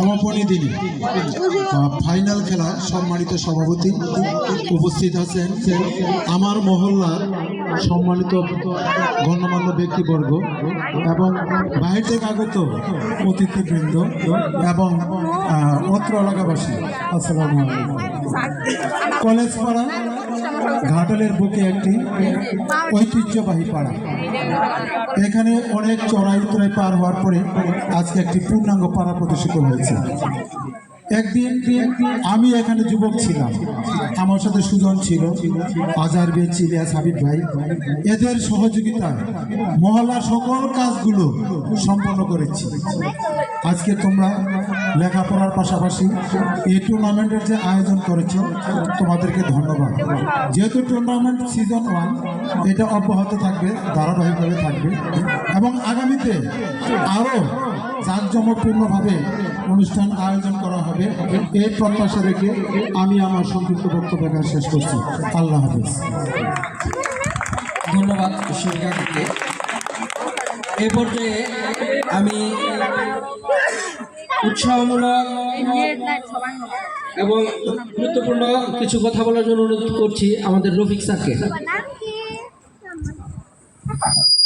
সমাপনী দিনে ফাইনাল খেলা সম্মানিত সভাপতি উপস্থিত আছেন আমার মহল্লার সম্মানিত গণ্যমান্য ব্যক্তিবর্গ এবং বাইরে থেকে আগত অতিথিবৃন্দ এবং অত্র এলাকাবাসী। আসসালামু আলাইকুম। কলেজ পাড়া ঘাটালের বুকে একটি ঐতিহ্যবাহী পাড়া। এখানে অনেক চড়াই উতরাই পার হওয়ার পরে আজকে একটি পূর্ণাঙ্গ পাড়া প্রদর্শিত হয়েছে। একদিন আমি এখানে যুবক ছিলাম। আমার সাথে সুজন ছিল আজার বে চিলিয়া সাবিদ ভাই। এদের সহযোগিতা মহলার সকল কাজগুলো সম্পন্ন করেছি। আজকে তোমরা লেখাপড়ার পাশাপাশি এই টুর্নামেন্টের যে আয়োজন করেছ, তোমাদেরকে ধন্যবাদ। যেহেতু টুর্নামেন্ট সিজন ওয়ান এটা অব্যাহত থাকবে, ধারাবাহিকভাবে থাকবে। এবং আগামীতে আরও জাঁকজমকপূর্ণভাবে অনুষ্ঠান আয়োজন করা হবে। এই প্রত্যাশা রেখে আমি আমার সংক্ষিপ্ত বক্তব্য শেষ করছি। আল্লাহ হাফিজ। ধন্যবাদ সুবিধাকে এ পর্যায়ে আমি উৎসাহমূলক এবং গুরুত্বপূর্ণ কিছু কথা বলার জন্য অনুরোধ করছি আমাদের রফিক স্যারকে। Thank you.